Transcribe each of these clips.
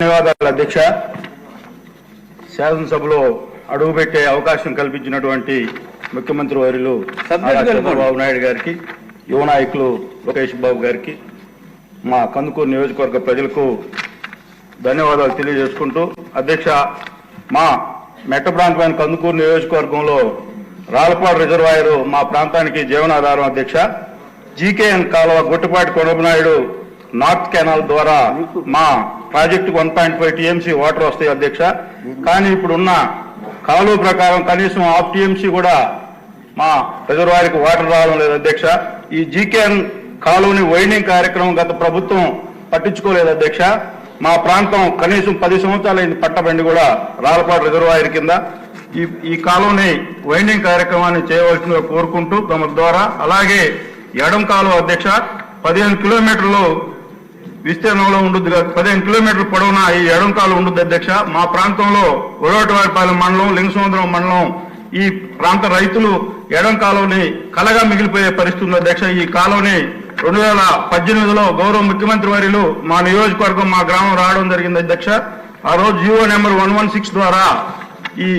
ధన్యవాదాలు అధ్యక్ష. శాసనసభలో అడుగుపెట్టే అవకాశం కల్పించినటువంటి ముఖ్యమంత్రి వర్యులు నారా చంద్రబాబు నాయుడు గారికి యువ నాయకులు లోకేష్ బాబు గారికి మా కందుకూరు నియోజకవర్గ ప్రజలకు ధన్యవాదాలు తెలియజేసుకుంటూ అధ్యక్ష మా మెట్ట ప్రాంతమైన కందుకూరు నియోజకవర్గంలో రాలపాడు రిజర్వాయర్ మా ప్రాంతానికి జీవనాధారం అధ్యక్ష. జీకేఎన్ కాలువ గొట్టుపాటి కొడబనాయుడు నార్త్ కెనాల్ ద్వారా మా ప్రాజెక్టుకు one point five TMC water వస్తాయి అధ్యక్ష. కానీ ఇప్పుడున్న కాలువ ప్రకారం కనీసం హాఫ్ టీఎంసీ కూడా మా రిజర్వాయర్కి వాటర్ రావడం లేదు అధ్యక్ష. ఈ జీకేఎన్ కాలువని వైండింగ్ కార్యక్రమం గత ప్రభుత్వం పట్టించుకోలేదు అధ్యక్ష. మా ప్రాంతం కనీసం పది సంవత్సరాలైంది పట్టబండి కూడా రాలపాడు రిజర్వాయర్ కింద. ఈ ఈ కాలువని వైండింగ్ కార్యక్రమాన్ని చేయవలసిందిగా కోరుకుంటూ తమ ద్వారా అలాగే ఎడం కాలువ అధ్యక్ష పదిహేను కిలోమీటర్లు విస్తీర్ణంలో ఉంటుంది పదిహేను కిలోమీటర్ల పొడవున ఈ ఎడంకాలు ఉండదు ఉంటుంది అధ్యక్ష. మా ప్రాంతంలో ఒడవటివారిపాలెం మండలం లింగసముద్రం మండలం ఈ ప్రాంత రైతులు ఎడం కాలువని కలగా మిగిలిపోయే పరిస్థితుల్లో అధ్యక్ష. ఈ కాలువని రెండు వేల పద్దెనిమిదిలో గౌరవ ముఖ్యమంత్రి వర్యులు మా నియోజకవర్గం మా గ్రామం రావడం జరిగింది అధ్యక్ష. ఆ రోజు Jio number one one six ద్వారా ఈ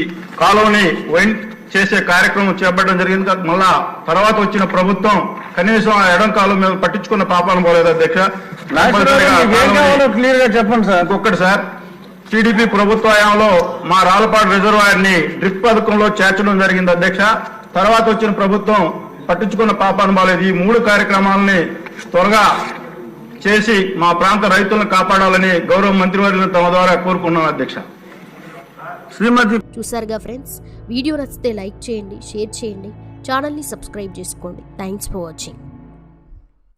కాలువని వైన్ చేసే కార్యక్రమం చేపట్టడం జరిగింది. కాక మళ్ళా తర్వాత వచ్చిన ప్రభుత్వం కనీసం ఆ ఎడం కాలువ మీద పట్టించుకున్న పాపాలను పోలేదు అధ్యక్ష. క్లియర్గా చెప్పండి సార్. ఇంకొకటి సార్ టీడీపీ ప్రభుత్వ హయాంలో మా రాలపాడు రిజర్వాయర్ని డ్రిప్ పథకంలో చేర్చడం జరిగింది అధ్యక్ష. తర్వాత వచ్చిన ప్రభుత్వం పట్టించుకున్న పాపాను బాలేదు ఈ మూడు కార్యక్రమాలని త్వరగా చేసి మా ప్రాంత రైతులను కాపాడాలని గౌరవ మంత్రివర్యులను తమ ద్వారా కోరుకున్నాం అధ్యక్ష. శ్రీమతి చూసారుగా ఫ్రెండ్స్ వీడియో నచ్చితే లైక్ చేయండి షేర్ చేయండి ఛానల్ని సబ్స్క్రైబ్ చేసుకోండి. Thanks for watching